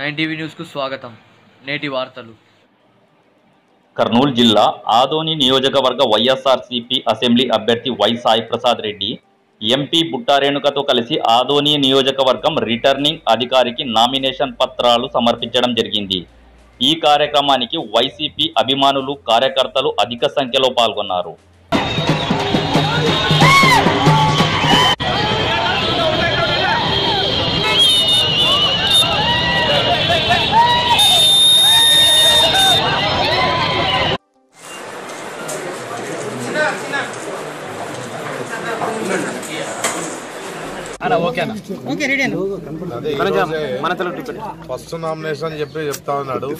Nine TV న్యూస్కు స్వాగతం. నేటి వార్తలు. కర్నూలు జిల్లా ఆదోని నియోజకవర్గ వైఎస్ఆర్సీపీ అసెంబ్లీ అభ్యర్థి వై సాయి ప్రసాద్ రెడ్డి ఎంపీ బుట్టారేణుకతో కలిసి ఆదోని నియోజకవర్గం రిటర్నింగ్ అధికారికి నామినేషన్ పత్రాలు సమర్పించడం జరిగింది. ఈ కార్యక్రమానికి వైసీపీ అభిమానులు కార్యకర్తలు అధిక సంఖ్యలో పాల్గొన్నారు. ఫస్ట్ నామినేషన్ చెప్పి చెప్తా ఉన్నాడు.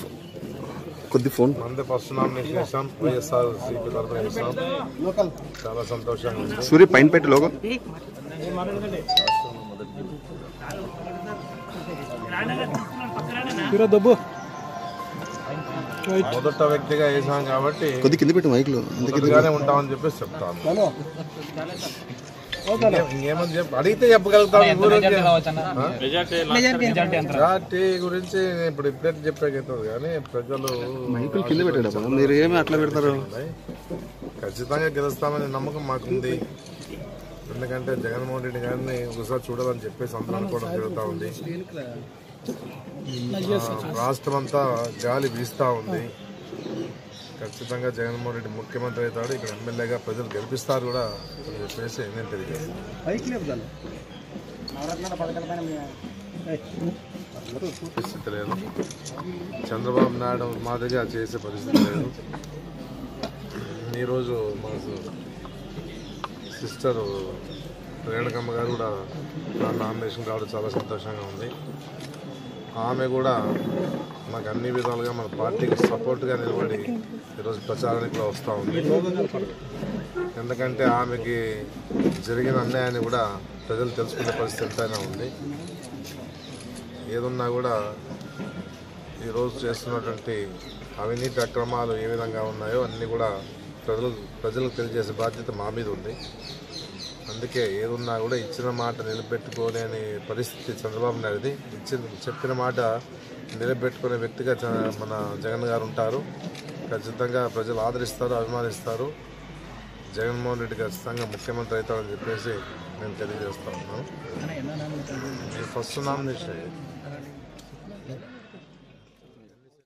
కొద్ది ఫోన్. మంది ఫస్ట్ నామినేషన్ వైఎస్ఆర్ సిపి తరఫున వేసాం. చాలా సంతోషంగా ఉంది. సూర్య పైన పెట్టి లోగో మొదట వ్యక్తిగా వేసాం కాబట్టి కొద్ది కింద పెట్టి మైక్లో. అంత కింద కొద్దిగానే ఉంటామని చెప్పేసి చెప్తాను. అడిగితే చెప్పగలుగుతాం మెజార్టీ గురించి ఇప్పుడు ఇప్పుడే చెప్పేకవుతుంది కానీ ప్రజలు మైకులు కింద పెట్టాడు? మీరు ఏమి అట్లా పెడతారు? ఉన్నాయి. ఖచ్చితంగా గెలుస్తామనే నమ్మకం మాకుంది. ఎందుకంటే జగన్మోహన్ రెడ్డి గారిని ఒకసారి చూడాలని చెప్పేసి అందరూ అనుకోవడం జరుగుతూ ఉంది. రాష్ట్రం అంతా గాలి వీస్తూ ఉంది. ఖచ్చితంగా జగన్మోహన్ రెడ్డి ముఖ్యమంత్రి అవుతాడు. ఇక్కడ ఎమ్మెల్యేగా ప్రజలు గెలిపిస్తారు కూడా చెప్పేసి నేను తెలియజేస్తాను పరిస్థితి లేదు. చంద్రబాబు నాయుడు మాదిరిగా చేసే పరిస్థితి లేదు. ఈరోజు మాకు సిస్టర్ రేణుకమ్మ గారు కూడా నా నామినేషన్ కావడం చాలా సంతోషంగా ఉంది. ఆమె కూడా మాకు అన్ని విధాలుగా మన పార్టీకి సపోర్ట్గా నిలబడి ఈరోజు ప్రచారానికి కూడా వస్తూ ఉంది. ఎందుకంటే ఆమెకి జరిగిన అన్యాయాన్ని కూడా ప్రజలు తెలుసుకునే పరిస్థితి ఎంతైనా ఉంది. ఏదున్నా కూడా ఈరోజు చేస్తున్నటువంటి అవినీతి అక్రమాలు ఏ విధంగా ఉన్నాయో అన్నీ కూడా ప్రజలు ప్రజలకు తెలియజేసే బాధ్యత మా మీద ఉంది. అందుకే ఏదున్నా కూడా ఇచ్చిన మాట నిలబెట్టుకోలేని పరిస్థితి చంద్రబాబు నాయుడుది. ఇచ్చిన చెప్పిన మాట నిలబెట్టుకునే వ్యక్తిగా మన జగన్ గారు ఉంటారు. ఖచ్చితంగా ప్రజలు ఆదరిస్తారు అభిమానిస్తారు. జగన్మోహన్ రెడ్డి ఖచ్చితంగా ముఖ్యమంత్రి అవుతారని చెప్పేసి నేను తెలియజేస్తా ఉన్నాను. ఈ ఫస్ట్ నామినేషన్